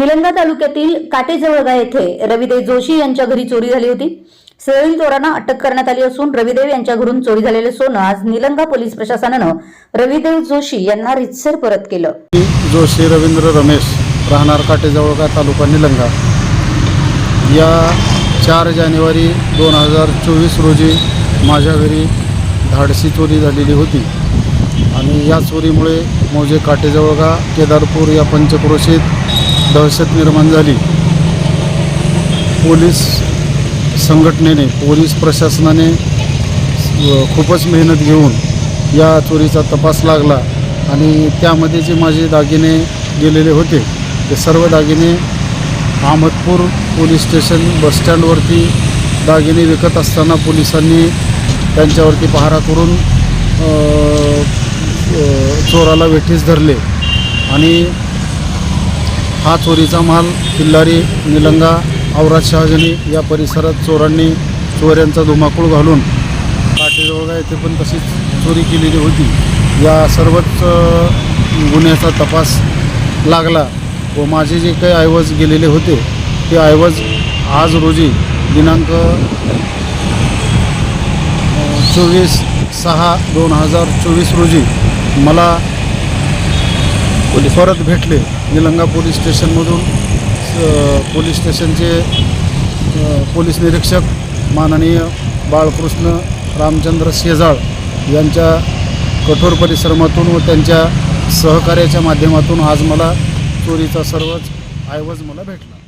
निलंगा तालुक्यातील काटेजवळगा येथे रविदेव जोशी यांच्या घरी चोरी झाली होती. सैल चोरांना अटक करण्यात आली असून रविदेव यांच्या घरून चोरी झालेले सोनं आज निलंगा पोलीस प्रशासनानं रविदेव जोशी यांना रितसर परत केलं. जोशी रवींद्र रमेश राहणार काटेजवळगा तालुका निलंगा. या चार जानेवारी दोन हजार चोवीस रोजी माझ्या घरी धाडसी चोरी झालेली होती. आणि या चोरीमुळे मौजे काटेजवळगा केदारपूर या पंचक्रोशीत दहशत निर्माण झाली. पोलीस संघटनेने पोलीस प्रशासनाने खूपच मेहनत घेऊन या चोरीचा तपास लागला आणि त्यामध्ये जे माझे दागिने गेलेले होते ते सर्व दागिने अहमदपूर पोलीस स्टेशन बसस्टँडवरती दागिने विकत असताना पोलिसांनी त्यांच्यावरती पहारा करून चोराला वेठीस धरले आणि हा चोरीचा माल किल्लारी निलंगा औराद शहाजनी या परिसरात चोरांनी चोऱ्यांचा धुमाकूळ घालून काटेजवळगा येथे पण तशीच चोरी केलेली होती. या सर्वच गुन्ह्याचा तपास लागला व माझे जे काही ऐवज गेलेले होते ते ऐवज आज रोजी दिनांक चोवीस सहा दोन हजार चोवीस रोजी मला परत भेटले निलंगा पोलीस स्टेशनमधून. पोलीस स्टेशनचे पोलीस निरीक्षक माननीय बाळकृष्ण रामचंद्र शेजाळ यांच्या कठोर परिश्रमातून व त्यांच्या सहकार्याच्या माध्यमातून आज मला चोरीचा सर्वच ऐवज मला भेटला.